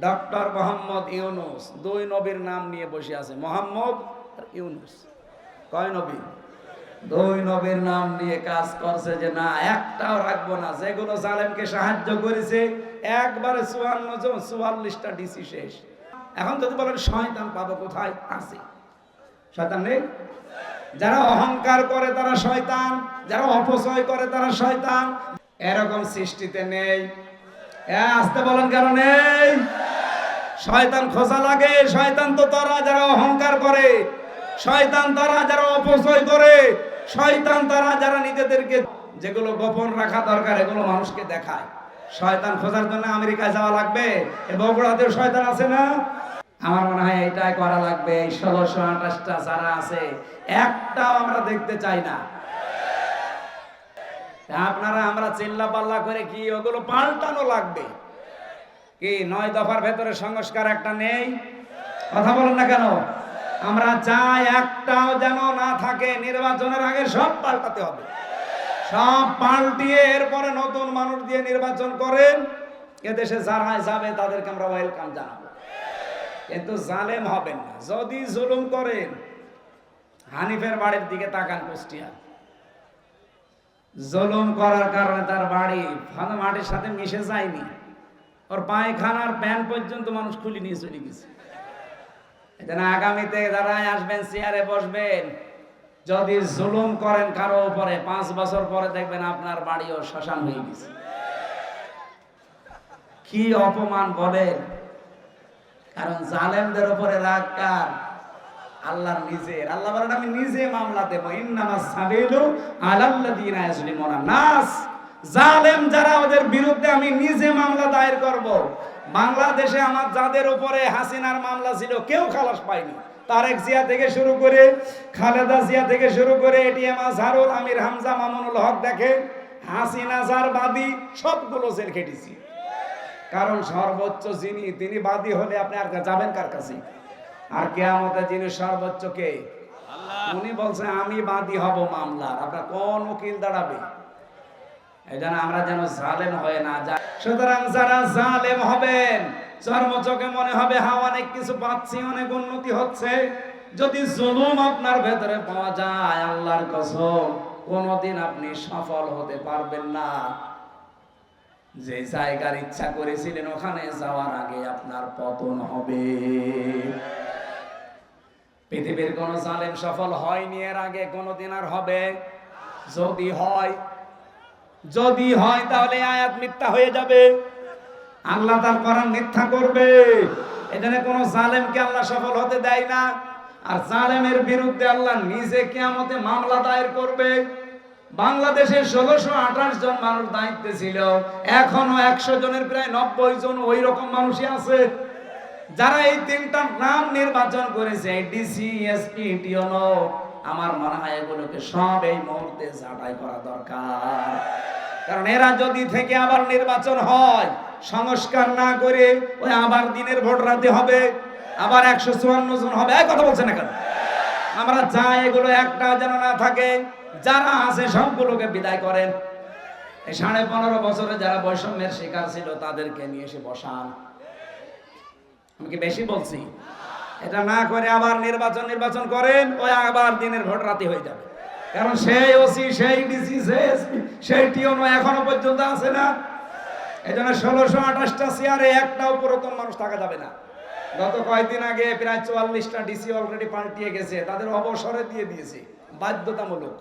Doctor Mohammad Yunus. দুই নবীর নাম নিয়ে বসে আছে। মোহাম্মদ আর ইউনুস। কয় নবী? দুই নবীর নাম নিয়ে কাজ করছে যে না, একটাও রাখব না। যেগুলো জালেমকে সাহায্য করেছে, একবারে চুয়ান্ন জন, চুয়াল্লিশটা ডিসি শেষ। এখন যদি বলেন, শয়তান পাবো কোথায়? আছে। শয়তান নেই? যারা অহংকার করে তারা শয়তান, যারা অপচয় করে তারা শয়তান। এরকম সৃষ্টিতে নেই। আসতে বলেন নেই? শয়তান খোঁজা লাগে, শয়তান তো তারা যারা অহংকার করে। শয়তান তারা যারা অপচয় করে। শয়তান তারা যারা নিজেদেরকে যেগুলো গোপন রাখা দরকার, এগুলো মানুষকে দেখায়। শয়তান খোঁজার জন্য আমেরিকায় যাওয়া লাগবে? বগুড়াতেও শয়তান আছে না? আমার মনে হয় এটাই করা লাগবে। এই ষোলোশো আঠাশটা যারা আছে, একটাও আমরা দেখতে চাই না। আপনারা আমরা চিল্লা পাল্লা করে কি ওগুলো পাল্টানো লাগবে? কি নয় দফার ভেতরে সংস্কার একটা নেই? কথা বলেন না কেন? আমরা চাই একটাও যেন না থাকে, নির্বাচনের আগে সব পাল্টাতে হবে। সব পাল্টিয়ে এরপরে নতুন মানুষ দিয়ে নির্বাচন করেন। এদেশে যারা যাবে তাদেরকে আমরা ওয়েলকাম জানাব। কিন্তু জালেম হবেন না। যদি জুলুম করেন, হানিফের বাড়ির দিকে তাকান কুষ্টিয়া। জুলুম করার কারণে তার বাড়ি মাটির সাথে মিশে যায়নি। ওর পায়খানার প্যান পর্যন্ত মানুষ খুলে নিয়ে চলে গেছে। এজন্য আগামীতে যারা আসবেন, চেয়ারে বসবেন, যদি জুলুম করেন কারও উপরে, পাঁচ বছর পরে দেখবেন আপনার বাড়িও শ্মশান হয়ে গেছে। কি অপমান বলেন? কারণ জালেমদের উপরে রাগ কার? আল্লাহর নিজের, আল্লাহ বলেন, আমি নিজে মামলা দেব। ইন্নামাস সাবিলু আলাল্লাযিনা ইয়াজলিমুনা নাস। জালেম যারা ওদের বিরুদ্ধে আমি নিজে মামলা দায়ের করব। বাংলাদেশে আমার যাদের উপরে হাসিনার মামলা ছিল, কেউ খালাস পায়নি। তারেক জিয়া থেকে শুরু করে, খালেদা জিয়া থেকে শুরু করে A T M Azharul Amir Hamza Mamunul Haque দেখে, হাসিনা, যার বাদী, সবগুলো জেল খেটেছি। কারণ সর্বোচ্চ যিনি, তিনি বাদী হলে আপনি আর যাবেন কার কাছে? আর কেয়ামতে যিনি সর্বোচ্চ কে? উনি বলছেন আমি বাদী হব মামলার। আপনার কোন উকিল দাঁড়াবে? এই জন্য আমরা যেন জালেম হয়ে না যাই। সুতরাং যারা জালেম হবেন চর্মচোখে মনে হবে হা অনেক কিছু পাচ্ছি অনেক উন্নতি হচ্ছে। যদি জুলুম আপনার ভেতরে পাওয়া যায় আল্লাহর কসম কোনোদিন আপনি সফল হতে পারবেন না। যে জায়গার ইচ্ছা করেছিলেন ওখানে যাওয়ার আগে আপনার পতন হবে। পৃথিবীর কোন জালেম সফল হয়নি, এর আগে কোনোদিন আর হবে। যদি হয় যদি হয় তাহলে আয়াত মিথ্যা হয়ে যাবে। আল্লাহ তার কোরআন মিথ্যা করবে। এখানে কোন জালেমকে আল্লাহ সফল হতে দেয় না। আর জালেমের বিরুদ্ধে আল্লাহ নিজে কিয়ামতে মামলা দায়ের করবে। বাংলাদেশের ষোলোশো আঠাশ জন মানুষ দায়িত্বে ছিল। এখনও একশো জনের প্রায় নব্বই জন ওই রকম মানুষই আছে। যারা এই তিনটা নাম নির্বাচন করেছে ডিসি আমার মনে হয় এগুলোকে সব এই মুহূর্তে ছাঁটাই করা দরকার। কারণ এরা যদি থেকে আবার নির্বাচন হয়, সংস্কার না করে ওই আবার দিনের ভোট রাতে হবে, আবার একশো চুয়ান্ন জন হবে। এই কথা বলছে না কেন? আমরা চাই এগুলো একটা যেন না থাকে। যারা আছে সবগুলোকে বিদায় করেন। এই সাড়ে পনেরো বছরে যারা বৈষম্যের শিকার ছিল, তাদেরকে নিয়ে এসে বসান। আমি কি বেশি বলছি? এটা না করে আবার নির্বাচন নির্বাচন করেন, ওই আবার দিনের ভোট রাতে হয়ে যাবে। কারণ সেই ওসি, সেই ডিসি, সেই টিওনো এখনও পর্যন্ত আছে না। এই জন্য ষোলোশো আঠাশটা চেয়ারে একটাও পুরাতন মানুষ থাকা যাবে না। গত কয়েকদিন আগে প্রায় চুয়াল্লিশটা ডিসি অলরেডি পাল্টিয়ে গেছে। তাদের অবসরে দিয়ে দিয়েছে। বাধ্যতামূলক।